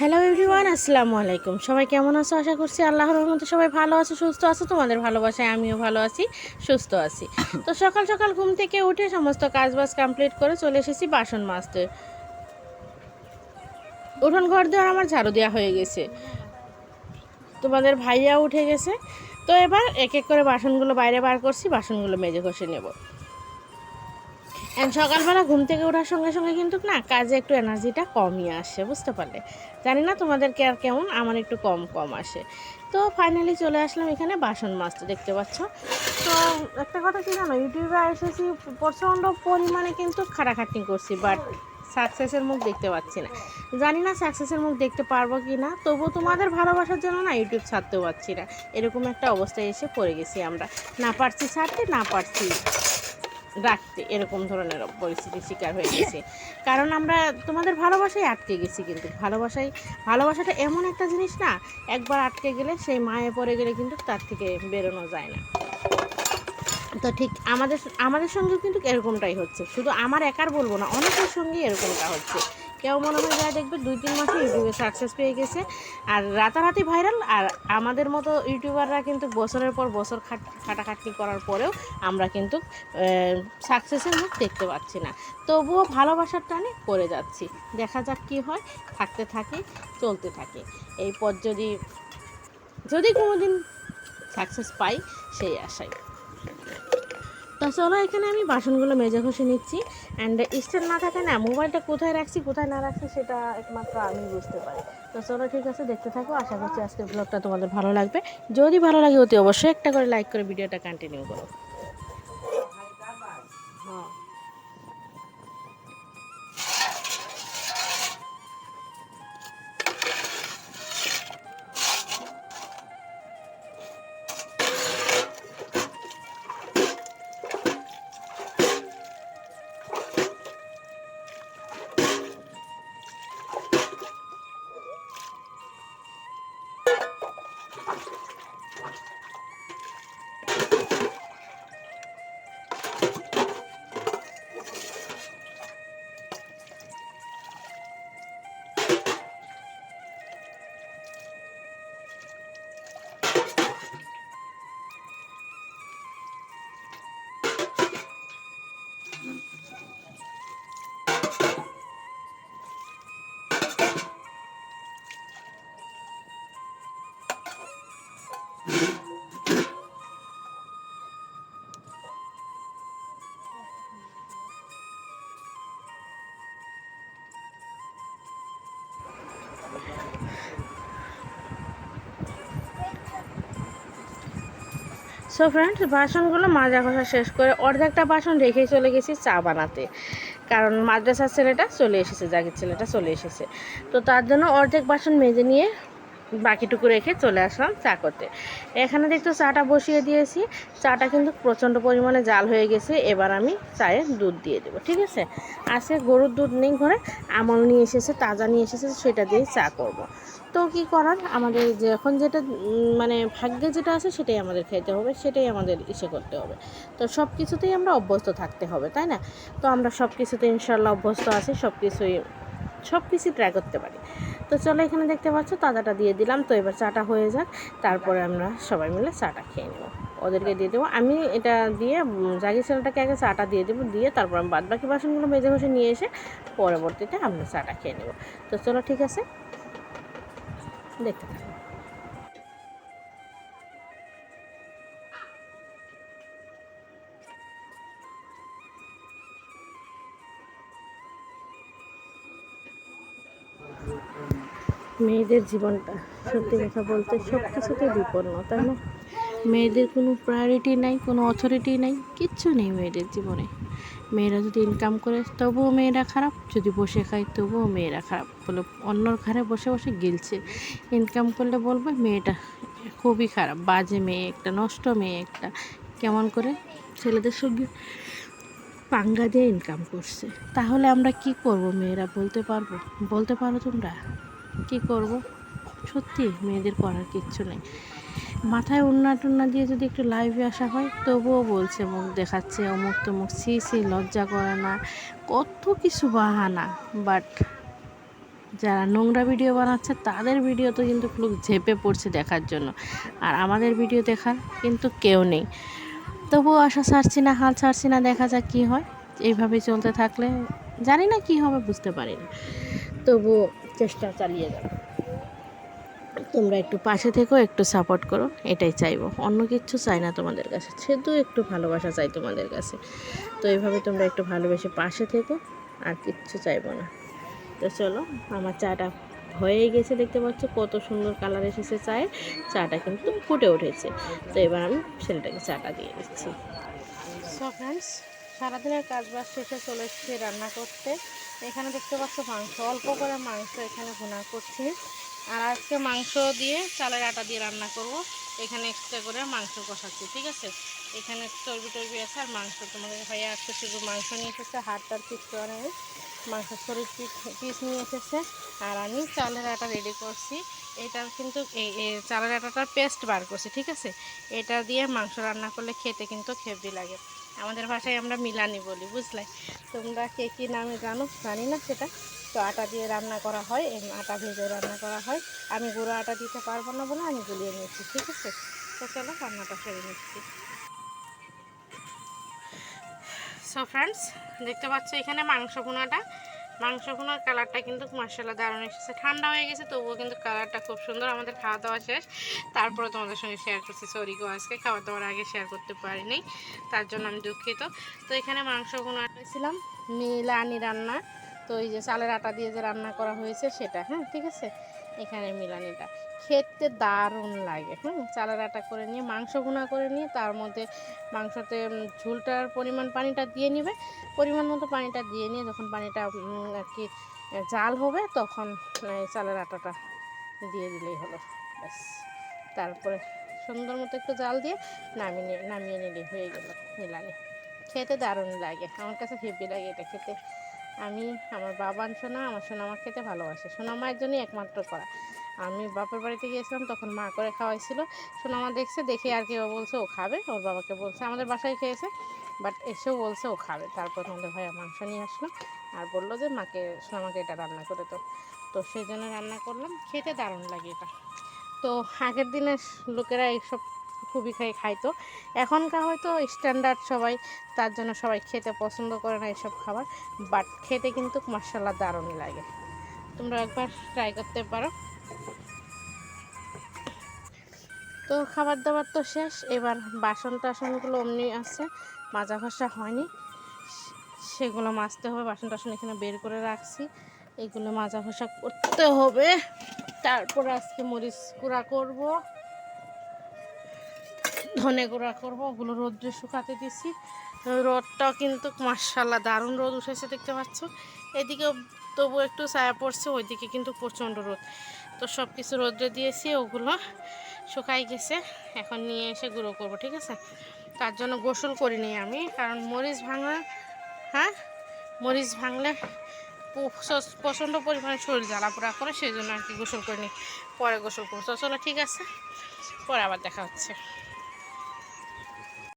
Hello everyone আসসালামু আলাইকুম। সবাই কেমন আছো? আশা করছি আল্লাহর রহমতে সবাই ভালো আছো, সুস্থ আছো, তোমাদের ভালোবাসায় আমিও ভালো আছি, সুস্থ আছি। তো সকাল সকাল ঘুম থেকে উঠে সমস্ত কাজবাজ কমপ্লিট করে চলে এসেছি বাসন মাজতে। উঠোন ঘর দেওয়ার আমার ঝাড়ু দেওয়া হয়ে গেছে। তোমাদের ভাইয়া উঠে গেছে। তো এবার এক এক করে বাসনগুলো বাইরে বার করছি, বাসনগুলো মেজে ঘষে নেব। সকালবেলা ঘুম থেকে ওঠার সঙ্গে সঙ্গে কিন্তু না কাজে একটু এনার্জিটা কমই আসে, বুঝতে পারলে? জানি না তোমাদেরকে আর কেমন, আমার একটু কম কম আসে। তো ফাইনালি চলে আসলাম এখানে বাসন মাজতে, দেখতে পাচ্ছ? তো একটা কথা কি জানো, ইউটিউবে এসেছি, প্রচণ্ড পরিমাণে কিন্তু খাটাখাটনি করছি বাট সাকসেসের মুখ দেখতে পাচ্ছি না। জানি না সাকসেসের মুখ দেখতে পারব কি না, তবুও তোমাদের ভালোবাসার জন্য না ইউটিউব ছাড়তেও পারছি না। এরকম একটা অবস্থায় এসে পড়ে গেছি আমরা। না পারছি ছাড়তে, না পারছি রাখতে এরকম ধরনের পরিস্থিতির শিকার হয়ে গেছে। কারণ আমরা তোমাদের ভালোবাসায় আটকে গেছি কিন্তু ভালোবাসায়, ভালোবাসাটা এমন একটা জিনিস না, একবার আটকে গেলে সেই মায়ে পড়ে গেলে কিন্তু তার থেকে বেরোনো যায় না। তো ঠিক আমাদের আমাদের সঙ্গে কিন্তু এরকমটাই হচ্ছে। শুধু আমার একার বলব না, অনেকের সঙ্গেই এরকমটা হচ্ছে। কেউ মনে হয় যায় দেখবে, দুই, তিন মাসে ইউটিউবে সাকসেস পেয়ে গেছে। আর রাতারাতি ভাইরাল আর আমাদের মতো ইউটিউবাররা কিন্তু বছরের পর বছর খাট, খাটাখাটনি করার পরেও আমরা কিন্তু সাকসেসের মুখ দেখতে পাচ্ছি না। তবুও ভালোবাসার টানে করে যাচ্ছি। দেখা যাক কী হয়, থাকতে থাকে, চলতে থাকে। এই পথ যদি যদি কোনো দিন সাকসেস পাই, সেই আশায় তা চলো এখানে আমি বাসনগুলো মেজে ঘষে নিচ্ছি। অ্যান্ড স্ট্যান্ড না থাকে না মোবাইলটা কোথায় রাখছি, কোথায় না রাখছি সেটা একমাত্র আমি বুঝতে পারি। তো চলো ঠিক আছে, দেখতে থাকো, আশা করছি আজকের ব্লগটা তোমাদের ভালো লাগবে। যদি ভালো লাগে অতি অবশ্যই একটা করে লাইক করে ভিডিওটা কন্টিনিউ করো। সো ফ্রেন্ডস বাসনগুলো মাজা ঘষা শেষ করে অর্ধেকটা বাসন রেখেই চলে গেছি চা বানাতে। কারণ মাদ্রাসার ছেলেটা চলে এসেছে, জাগির ছেলেটা চলে এসেছে। তো তার জন্য অর্ধেক বাসন মেজে নিয়ে বাকিটুকু রেখে চলে আসলাম চা করতে। এখানে দেখতো চাটা বসিয়ে দিয়েছি। চাটা কিন্তু প্রচণ্ড পরিমাণে জাল হয়ে গেছে, এবার আমি চায়ে দুধ দিয়ে দেবো, ঠিক আছে? আজকে গরুর দুধ নেই ঘরে, আমল নিয়ে এসেছে, তাজা নিয়ে এসেছে, সেটা দিয়েই চা করব। তো কি করার? আমাদের যখন যেটা মানে ভাগ্যে যেটা আছে সেটাই আমাদের খেতে হবে, সেটাই আমাদের ইসে করতে হবে। তো সব কিছুতেই আমরা অভ্যস্ত থাকতে হবে, তাই না? তো আমরা সব কিছুতে ইনশাল্লাহ অভ্যস্ত আছি সব কিছুই সব কিছুই ট্রাই করতে পারি। তো চলো এখানে দেখতে পাচ্ছ, তাজাটা দিয়ে দিলাম। তো এবার চাটা হয়ে যাক, তারপরে আমরা সবাই মিলে চাটা খেয়ে নেব। ওদেরকে দিয়ে দেবো। আমি এটা দিয়ে জাগি ছেলেটাকে আগে চাটা দিয়ে দেবো, দিয়ে তারপর আমি বাদ বাকি বাসনগুলো মেজে ঘষে নিয়ে এসে পরবর্তীতে আমরা চাটা খেয়ে নেব। তো চলো, ঠিক আছে? দেখতে থাকো। মেয়েদের জীবনটা, সত্যি কথা বলতে সব কিছুতে বিপন্ন, তাই না? মেয়েদের কোনো প্রায়োরিটি নাই, কোনো অথরিটি নাই, কিচ্ছু নেই মেয়েদের জীবনে। মেয়েরা যদি ইনকাম করে, তবুও মেয়েরা খারাপ, যদি বসে খায়, তবুও মেয়েরা খারাপ। বলে অন্যর ঘরে বসে বসে গিলছে। ইনকাম করলে বলবে মেয়েটা খুবই খারাপ, বাজে মেয়ে একটা, নষ্ট মেয়ে একটা। কেমন করে? ছেলেদের সঙ্গে পাঙ্গা দিয়ে ইনকাম করছে। তাহলে আমরা কি করব মেয়েরা, বলতে পারব? বলতে পারো তোমরা? কি করব? সত্যি মেয়েদের করার কিচ্ছু নেই। মাথায় উন্না টুন্না দিয়ে যদি একটু লাইভে আসা হয়, তবুও বলছে, মুখ দেখাচ্ছে, অমুক তমুক সি সি লজ্জা করে না। কত কিছু বাহানা বাট যারা নোংরা ভিডিও বানাচ্ছে, তাদের ভিডিও তো কিন্তু লোক ঝেপে পড়ছে দেখার জন্য। আর আমাদের ভিডিও দেখার কিন্তু কেউ নেই। তবুও আশা ছাড়ছি না, হাল ছাড়ছি না, দেখা যাক কী হয়। এইভাবে চলতে থাকলে, জানি না কি হবে, বুঝতে পারি না। তবুও চেষ্টা চালিয়ে যাব তোমরা একটু পাশে থেকো, একটু সাপোর্ট করো, এটাই চাইব। অন্য কিচ্ছু চাই না তোমাদের কাছে, শুধু একটু ভালোবাসা চাই তোমাদের কাছে। তো এইভাবে তোমরা একটু ভালোবেসে পাশে থেকো, আর কিচ্ছু চাইব না। তো চলো, আমার চাটা হয়ে গেছে, দেখতে পাচ্ছ কত সুন্দর কালার এসেছে চায়ে চাটা কিন্তু ফুটে উঠেছে। তো এবার আমি ছেলেটাকে চাটা দিয়ে দিচ্ছি। সো ফ্রেন্ডস সারাদিনের কাজ বাজ শেষে চলে এসেছি রান্না করতে। এখানে দেখতে পাচ্ছ মাংস। অল্প করে মাংস এখানে ভুনা করছি। আর আজকে মাংস দিয়ে চালের আটা দিয়ে রান্না করব। এখানে এক্সট্রা করে মাংস কষাচ্ছি, ঠিক আছে? এখানে চর্বি টর্বি আছে আর মাংস তোমাদের ভাইয়া আজকে শুধু মাংস নিয়ে এসেছে হাড়টার পিস করে মাংস শরীর পিস নিয়ে এসেছে। আর আমি চালের আটা রেডি করছি। এটার কিন্তু এই চালের আটাটার পেস্ট বার করছি, ঠিক আছে? এটা দিয়ে মাংস রান্না করলে খেতে কিন্তু খেবি লাগে। আমাদের ভাষায় আমরা মিলানি বলি, বুঝলে? তোমরা কে কী নামে জানো? জানি না সেটা। তো আটা দিয়ে রান্না করা হয় আটা ভেজে রান্না করা হয়। আমি গুঁড়ো আটা দিতে পারব না বলে আমি গুলিয়ে নিয়েছি, ঠিক আছে? তো চলো, রান্নাটা সেরে নিচ্ছি। সো ফ্রেন্ডস দেখতে পাচ্ছ এখানে মাংস ভুনাটা মাংস ভুনার কালারটা কিন্তু মার্শাল্লাহ দারুণ এসেছে। ঠান্ডা হয়ে গেছে, তবুও কিন্তু কালারটা খুব সুন্দর। আমাদের খাওয়া দাওয়া শেষ। তারপরে তোমাদের সঙ্গে শেয়ার করছি সরি গো আজকে। খাওয়া দাওয়ার আগে শেয়ার করতে পারিনি। তার জন্য আমি দুঃখিত। তো এখানে মাংসগুলো আটাইছিলাম মিলানি রান্না। তো এই যে চালের আটা দিয়ে যে রান্না করা হয়েছে সেটা হ্যাঁ ঠিক আছে? এখানে মিলানিটা খেতে দারুণ লাগে। হুম চালের আটা করে নিয়ে, মাংস ভুনা করে নিয়ে, তার মধ্যে মাংসতে ঝোলটার পরিমাণ পানিটা দিয়ে নেবে। পরিমাণ মতো পানিটা দিয়ে নিয়ে যখন পানিটা আর কি, জাল হবে, তখন চালের আটাটা দিয়ে দিলেই হলো। ব্যাস। তারপরে সুন্দর মতো একটু জাল দিয়ে নামিয়ে নিয়ে, নামিয়ে নিলে হয়ে গেল মিলানি। খেতে দারুণ লাগে। আমার কাছে হেভি লাগে এটা খেতে। আমি, আমার বাবা সোনা, আমার সোনা আমার খেতে ভালোবাসে। সোনা মায়ের জন্যই একমাত্র করা। আমি বাপের বাড়িতে গিয়েছিলাম, তখন মা করে খাওয়াইছিল। সোনা মা দেখছে, দেখে আর কেউ বলছে, ও খাবে? ওর বাবাকে বলছে, আমাদের বাসায় খেয়েছে। বাট এসেও বলছে, ও খাবে। তারপর আমাদের ভাইয়া মাংস নিয়ে আসলো। আর বলল যে, মাকে, সোনামাকে এটা রান্না করে তো তো সেই জন্য রান্না করলাম। খেতে দারুণ লাগে এটা। তো আগের দিনের লোকেরা এইসব খুবই খাই খাইতো। এখনকার হয়তো স্ট্যান্ডার্ড সবাই তার জন্য সবাই খেতে পছন্দ করে না এসব খাবার বাট খেতে কিন্তু মশলা দারুণ লাগে। তোমরা একবার ট্রাই করতে পারো। তো খাবার দাবার তো শেষ, এবার বাসন টাসনগুলো অমনি আছে মাজা ঘষা হয়নি। সেগুলো মাজতে হবে বাসন টাসন এখানে বের করে রাখছি। এগুলো মাজা ঘষা করতে হবে। তারপর আজকে মরিচ গুঁড়া করব। ধনে গুঁড়া করব, ওগুলো রোদ্রে শুকাতে দিছি রোদটা কিন্তু মার্শাল্লাহ দারুণ রোদ উঠেছে, দেখতে পাচ্ছ? এদিকে তবু একটু ছায়া পড়ছে, ওইদিকে কিন্তু প্রচণ্ড রোদ। তো সব কিছু রোদ্রে দিয়েছি, ওগুলো শুকাই গেছে। এখন নিয়ে এসে গুঁড়ো করব, ঠিক আছে? তার জন্য গোসল করিনি আমি, কারণ মরিচ ভাঙা হ্যাঁ? মরিচ ভাঙলে প্রচণ্ড পরিমাণে শরীর জ্বালা পোড়া করে সেই জন্য আর কি গোসল করিনি পরে গোসল করব। চলো, ঠিক আছে? পরে আবার দেখা হচ্ছে।